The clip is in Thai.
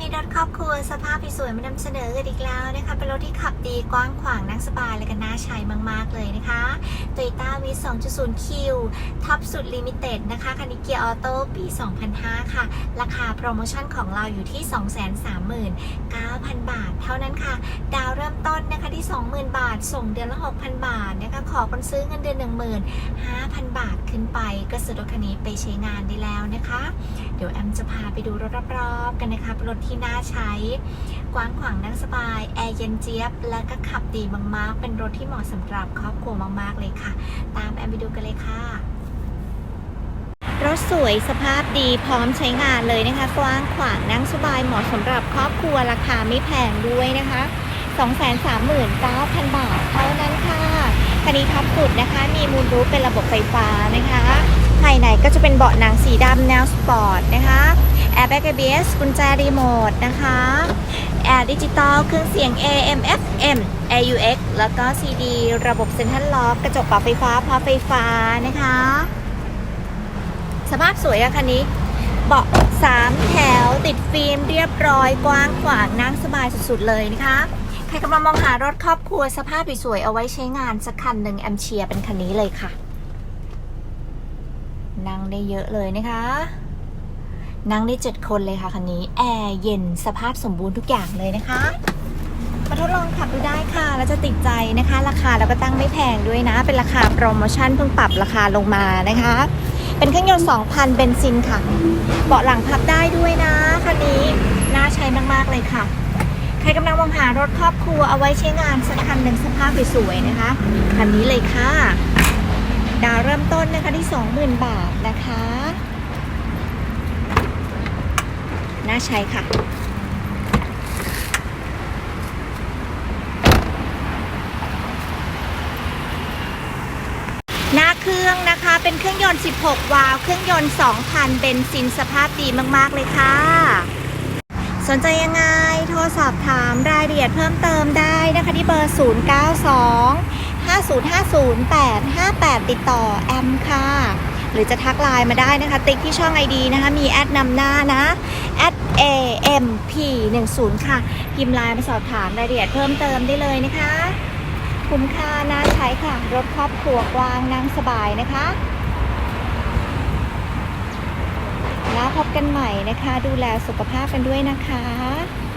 มีรถครอบครัวสภาพสวยมานำเสนอกันอีกแล้วนะคะ เป็นรถที่ขับดีกว้างขวางนั่งสบายและก็น่าใช้มาก ๆ เลยนะคะ Toyota v 2.0 Q ท็อปสุดลิมิเต็ดนะคะ คันนี้เกียร์ออโต้ปี 2005 ค่ะ ราคาโปรโมชั่นของเราอยู่ที่ 239,000บาทเท่านั้นค่ะ ดาวเริ่มต้นนะคะที่ 20,000 บาท ส่งเดือนละ 6,000 บาทนะคะ ขอคนซื้อเงินเดือน 15,000 บาทขึ้นไป ก็ซื้อรถคันนี้ไปใช้งานได้แล้วนะคะ เดี๋ยวแอมจะพาไปดูรถรอบๆกันนะคะเป็นรถที่น่าใช้ กว้างขวางนั่งสบาย แอร์เย็นเจี๊ยบ และก็ขับดีมากๆ เป็นรถที่เหมาะสำหรับครอบครัวมากๆเลยค่ะ ตามแอมไปดูกันเลยค่ะ รถสวยสภาพดีพร้อมใช้งานเลยนะคะ กว้างขวางนั่งสบายเหมาะสำหรับครอบครัวราคาไม่แพงด้วยนะคะ 239,000 บาทเท่านั้นค่ะคันนี้ท็อปสุดนะคะ มีมูลรูปเป็นระบบไฟฟ้านะคะ ภายในก็จะเป็นเบาะหนังสีดำแนวสปอร์ตนะคะแอร์แบ็ก ABS กุญแจรีโมทนะคะแอร์ดิจิตอลเครื่องเสียง AM FM AUX แล้วก็ CD ระบบเซ็นทรัลล็อกกระจกปรับไฟฟ้าพับไฟฟ้านะคะ สภาพสวยอะคันนี้ เบาะ3แถวติดฟิล์มเรียบร้อยกว้างขวางนั่งสบายสุดๆเลยนะคะ ใครกำลังมองหารถครอบครัวสภาพสวยๆเอาไว้ใช้งานสักคันหนึ่งแอมเชียเป็นคันนี้เลยค่ะ นั่งได้เยอะเลยนะคะ นั่งได้7คนเลยค่ะคันนี้ แอร์เย็นสภาพสมบูรณ์ทุกอย่างเลยนะคะมาทดลองขับดูได้ค่ะ แล้วจะติดใจนะคะ ราคาเราก็ตั้งไม่แพงด้วยนะ เป็นราคาโปรโมชั่นเพิ่งปรับราคาลงมานะคะ เป็นเครื่องยนต์ 2,000 เบนซินค่ะ เบาะหลังพับได้ด้วยนะคันนี้น่าใช้มาก ๆ เลยค่ะ ใครกำลังมองหารถครอบครัวเอาไว้ใช้งานสักคันหนึ่งสภาพสวยๆนะคะคันนี้เลยค่ะ ดาวเริ่มต้นนะคะที่ 20,000 บาทนะคะ น่าใช้ค่ะ หน้าเครื่องนะคะเป็นเครื่องยนต์ 16 วาล์วเครื่องยนต์ 2,000 เบนซินสภาพดีมากๆเลยค่ะ สนใจยังไง โทรสอบถามรายละเอียดเพิ่มเติมได้นะคะที่เบอร์ 092 5050 858 ติดต่อแอมค่ะ หรือจะทักไลน์มาได้นะคะ ติ๊กที่ช่อง ID นะคะ มีแอดนำหน้านะ at amp10 ค่ะ พิมพ์ไลน์มาสอบถามรายละเอียดเพิ่มเติมได้เลยนะคะ คุ้มค่าน่าใช้ค่ะ รถครอบครัวกว้างนั่งสบายนะคะ แล้วพบกันใหม่นะคะ ดูแลสุขภาพกันด้วยนะคะบ๊ายบายค่ะ